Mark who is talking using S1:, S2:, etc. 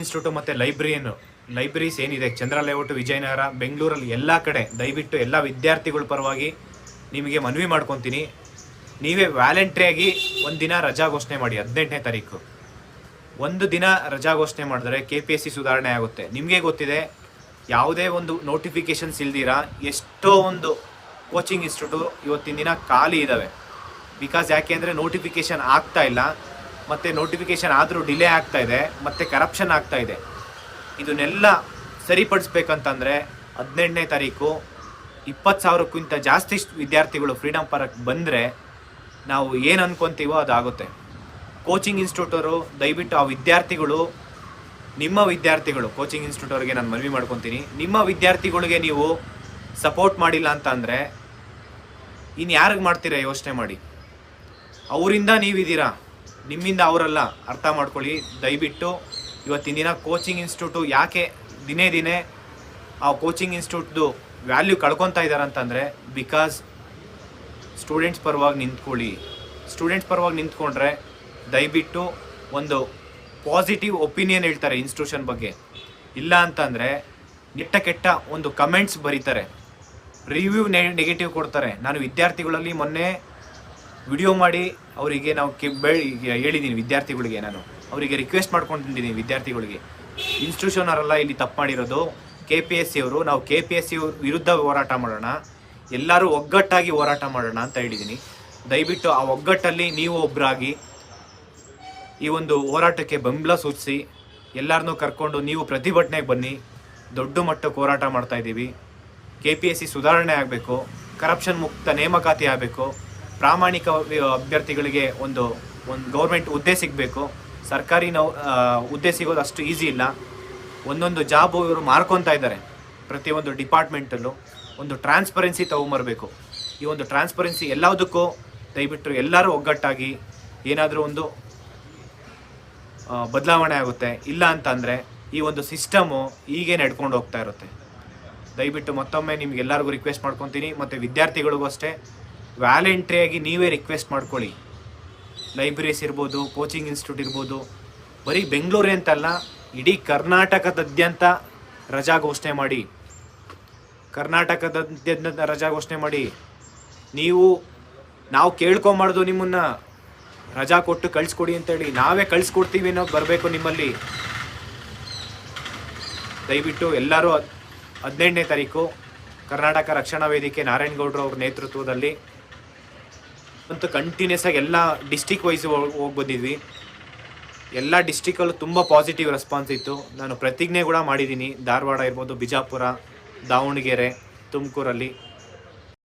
S1: Institute ಮತ್ತು ಲೈಬ್ರರಿಯನ್ನು libraries ಏನಿದೆ? ಚಂದ್ರ ಲೇಔಟ್ ವಿಜಯನಗರ, ಬೆಂಗಳೂರಲ್ಲಿ ಎಲ್ಲ ಕಡೆ ದಯವಿಟ್ಟು ಎಲ್ಲ ವಿದ್ಯಾರ್ಥಿಗಳ ಪರವಾಗಿ ನಿಮಗೆ ಮನವಿ ಮಾಡ್ಕೊತೀನಿ. ನೀವೇ ವ್ಯಾಲೆಂಟ್ರಿಯಾಗಿ ದಿನ ರಜಾ ಘೋಷಣೆ ಮಾಡಿ, ಹದಿನೆಂಟನೇ ತಾರೀಕು. ಒಂದು ದಿನ ರಜಾ ಘೋಷಣೆ ಮಾಡಿದ್ರೆ ಕೆ ಪಿ ಎಸ್ ಸಿ ಸುಧಾರಣೆ ಆಗುತ್ತೆ. ನಿಮಗೆ ಗೊತ್ತಿದೆ, ಯಾವುದೇ ಒಂದು ನೋಟಿಫಿಕೇಶನ್ಸ್ ಇಲ್ದಿರ, ಎಷ್ಟೋ ಒಂದು ಕೋಚಿಂಗ್ ಇನ್ಸ್ಟಿಟ್ಯೂಟು ಇವತ್ತಿನ ದಿನ ಖಾಲಿ ಇದ್ದಾವೆ ಬಿಕಾಸ್ ಯಾಕೆ ಅಂದರೆ ನೋಟಿಫಿಕೇಶನ್ ಆಗ್ತಾ ಇಲ್ಲ. ಮತ್ತು ನೋಟಿಫಿಕೇಷನ್ ಆದರೂ ಡಿಲೇ ಆಗ್ತಾ ಇದೆ, ಮತ್ತು ಕರಪ್ಷನ್ ಆಗ್ತಾ ಇದೆ. ಇದನ್ನೆಲ್ಲ ಸರಿಪಡಿಸ್ಬೇಕಂತಂದರೆ ಹದಿನೆಂಟನೇ ತಾರೀಕು, ಇಪ್ಪತ್ತು ಸಾವಿರಕ್ಕಿಂತ ಜಾಸ್ತಿ ವಿದ್ಯಾರ್ಥಿಗಳು ಫ್ರೀಡಮ್ ಪಾರ್ಕ್ ಬಂದರೆ ನಾವು ಏನು ಅನ್ಕೊತೀವೋ ಅದಾಗುತ್ತೆ ಕೋಚಿಂಗ್ ಇನ್ಸ್ಟಿಟ್ಯೂಟರು ದಯವಿಟ್ಟು ಆ ವಿದ್ಯಾರ್ಥಿಗಳು, ನಿಮ್ಮ ವಿದ್ಯಾರ್ಥಿಗಳು ಕೋಚಿಂಗ್ ಇನ್ಸ್ಟಿಟ್ಯೂಟವ್ರಿಗೆ ನಾನು ಮನವಿ ಮಾಡ್ಕೊತೀನಿ, ನಿಮ್ಮ ವಿದ್ಯಾರ್ಥಿಗಳಿಗೆ ನೀವು ಸಪೋರ್ಟ್ ಮಾಡಿಲ್ಲ ಅಂತ ಅಂದರೆ ಇನ್ನು ಮಾಡ್ತೀರಾ ಯೋಚನೆ ಮಾಡಿ. ಅವರಿಂದ ನೀವಿದ್ದೀರಾ? ನಿಮ್ಮಿಂದ ಅವರಲ್ಲ, ಅರ್ಥ ಮಾಡ್ಕೊಳ್ಳಿ. ದಯವಿಟ್ಟು ಇವತ್ತಿನ ದಿನ ಕೋಚಿಂಗ್ ಇನ್ಸ್ಟಿಟ್ಯೂಟು ಯಾಕೆ ದಿನೇ ದಿನೇ ಆ ಕೋಚಿಂಗ್ ಇನ್ಸ್ಟಿಟ್ಯೂಟ್ದು ವ್ಯಾಲ್ಯೂ ಕಳ್ಕೊತಾ ಇದ್ದಾರೆ ಅಂತಂದರೆ ಬಿಕಾಸ್ ಸ್ಟೂಡೆಂಟ್ಸ್ ಪರವಾಗಿ ನಿಂತ್ಕೊಳ್ಳಿ. ಸ್ಟೂಡೆಂಟ್ಸ್ ಪರವಾಗಿ ನಿಂತ್ಕೊಂಡ್ರೆ ದಯವಿಟ್ಟು ಒಂದು ಪಾಸಿಟಿವ್ ಒಪಿನಿಯನ್ ಹೇಳ್ತಾರೆ ಇನ್ಸ್ಟಿಟ್ಯೂಷನ್ ಬಗ್ಗೆ. ಇಲ್ಲ ಅಂತಂದರೆ ಕೆಟ್ಟ ಕೆಟ್ಟ ಒಂದು ಕಮೆಂಟ್ಸ್ ಬರೀತಾರೆ. ರಿವ್ಯೂ ನೆಗೆಟಿವ್ ಕೊಡ್ತಾರೆ. ನಾನು ವಿದ್ಯಾರ್ಥಿಗಳಲ್ಲಿ ಮೊನ್ನೆ ವಿಡಿಯೋ ಮಾಡಿ ಅವರಿಗೆ ನಾವು ಕೆ ಹೇಳಿದ್ದೀನಿ ವಿದ್ಯಾರ್ಥಿಗಳಿಗೆ ನಾನು. ಅವರಿಗೆ ರಿಕ್ವೆಸ್ಟ್ ಮಾಡ್ಕೊಂಡಿದ್ದೀನಿ ವಿದ್ಯಾರ್ಥಿಗಳಿಗೆ. ಇನ್ಸ್ಟಿಟ್ಯೂಷನ್ ಅವರೆಲ್ಲ ಇಲ್ಲಿ ತಪ್ಪು ಮಾಡಿರೋದು. ಕೆ ಪಿ ಎಸ್ ಸಿ ಅವರು, ನಾವು ಕೆ ಪಿ ಎಸ್ ಸಿ ವಿರುದ್ಧ ಹೋರಾಟ ಮಾಡೋಣ. ಎಲ್ಲರೂ ಒಗ್ಗಟ್ಟಾಗಿ ಹೋರಾಟ ಮಾಡೋಣ ಅಂತ ಹೇಳಿದ್ದೀನಿ ದಯವಿಟ್ಟು ಆ ಒಗ್ಗಟ್ಟಲ್ಲಿ ನೀವು ಒಬ್ಬರಾಗಿ ಈ ಒಂದು ಹೋರಾಟಕ್ಕೆ ಬೆಂಬಲ ಸೂಚಿಸಿ. ಎಲ್ಲರನ್ನೂ ಕರ್ಕೊಂಡು ನೀವು ಪ್ರತಿಭಟನೆಗೆ ಬನ್ನಿ. ದೊಡ್ಡ ಮಟ್ಟಕ್ಕೆ ಹೋರಾಟ ಮಾಡ್ತಾಯಿದ್ದೀವಿ ಕೆ ಪಿ ಎಸ್ ಸಿ ಸುಧಾರಣೆ ಆಗಬೇಕು. ಕರಪ್ಷನ್ ಮುಕ್ತ ನೇಮಕಾತಿ ಆಗಬೇಕು. ಪ್ರಾಮಾಣಿಕ ಅಭ್ಯರ್ಥಿಗಳಿಗೆ ಒಂದು ಒಂದು ಗೌರ್ಮೆಂಟ್ ಹುದ್ದೆ ಸಿಗಬೇಕು. ಸರ್ಕಾರಿ ನೌ ಹುದ್ದೆ ಸಿಗೋದು ಅಷ್ಟು ಈಸಿ ಇಲ್ಲ. ಒಂದೊಂದು ಜಾಬು ಇವರು ಮಾರ್ಕೊತಾ ಇದ್ದಾರೆ. ಪ್ರತಿಯೊಂದು ಡಿಪಾರ್ಟ್ಮೆಂಟಲ್ಲೂ ಒಂದು ಟ್ರಾನ್ಸ್ಪರೆನ್ಸಿ ತೊಗೊಂಬರಬೇಕು ಈ ಒಂದು ಟ್ರಾನ್ಸ್ಪರೆನ್ಸಿ ಎಲ್ಲದಕ್ಕೂ ದಯವಿಟ್ಟು ಎಲ್ಲರೂ ಒಗ್ಗಟ್ಟಾಗಿ ಏನಾದರೂ ಒಂದು ಬದಲಾವಣೆ ಆಗುತ್ತೆ. ಇಲ್ಲ ಅಂತಂದರೆ ಈ ಒಂದು ಸಿಸ್ಟಮು ಹೀಗೆ ನಡ್ಕೊಂಡು ಹೋಗ್ತಾ ಇರುತ್ತೆ. ದಯವಿಟ್ಟು ಮತ್ತೊಮ್ಮೆ ನಿಮ್ಗೆಲ್ಲರಿಗೂ ರಿಕ್ವೆಸ್ಟ್ ಮಾಡ್ಕೊತೀನಿ. ಮತ್ತು ವಿದ್ಯಾರ್ಥಿಗಳಿಗೂ ಅಷ್ಟೇ. ವ್ಯಾಲೆಂಟ್ರಿಯಾಗಿ ನೀವೇ ರಿಕ್ವೆಸ್ಟ್ ಮಾಡ್ಕೊಳ್ಳಿ. ಲೈಬ್ರರೀಸ್ ಇರ್ಬೋದು ಕೋಚಿಂಗ್ ಇನ್ಸ್ಟಿಟ್ಯೂಟ್ ಇರ್ಬೋದು, ಬರೀ ಬೆಂಗಳೂರೇ ಅಂತಲ್ಲ, ಇಡೀ ಕರ್ನಾಟಕದಾದ್ಯಂತ ರಜಾ ಘೋಷಣೆ ಮಾಡಿ. ಕರ್ನಾಟಕದಾದ್ಯಂತ ರಜಾ ಘೋಷಣೆ ಮಾಡಿ. ನೀವು, ನಾವು ಕೇಳ್ಕೊಂಬಾರ್ದು ನಿಮ್ಮನ್ನ. ರಜಾ ಕೊಟ್ಟು ಕಳಿಸ್ಕೊಡಿ ಅಂತೇಳಿ. ನಾವೇ ಕಳಿಸ್ಕೊಡ್ತೀವಿ ಅನ್ನೋ ಬರಬೇಕು ನಿಮ್ಮಲ್ಲಿ. ದಯವಿಟ್ಟು ಎಲ್ಲರೂ ಹದಿನೆಂಟನೇ ತಾರೀಕು ಕರ್ನಾಟಕ ರಕ್ಷಣಾ ವೇದಿಕೆ ನಾರಾಯಣಗೌಡರು ಅವ್ರ ನೇತೃತ್ವದಲ್ಲಿ ಮತ್ತು ಕಂಟಿನ್ಯೂಸ್ ಆಗಿ ಎಲ್ಲ ಡಿಸ್ಟಿಕ್ ವೈಸ್ ಹೋಗಿ ಬಂದಿದ್ವಿ. ಎಲ್ಲ ಡಿಸ್ಟಿಕಲ್ಲೂ ತುಂಬ ಪಾಸಿಟಿವ್ ರೆಸ್ಪಾನ್ಸ್ ಇತ್ತು. ನಾನು ಪ್ರತಿಜ್ಞೆ ಕೂಡ ಮಾಡಿದ್ದೀನಿ. ಧಾರವಾಡ ಇರ್ಬೋದು, ಬಿಜಾಪುರ, ದಾವಣಗೆರೆ, ತುಮಕೂರಲ್ಲಿ.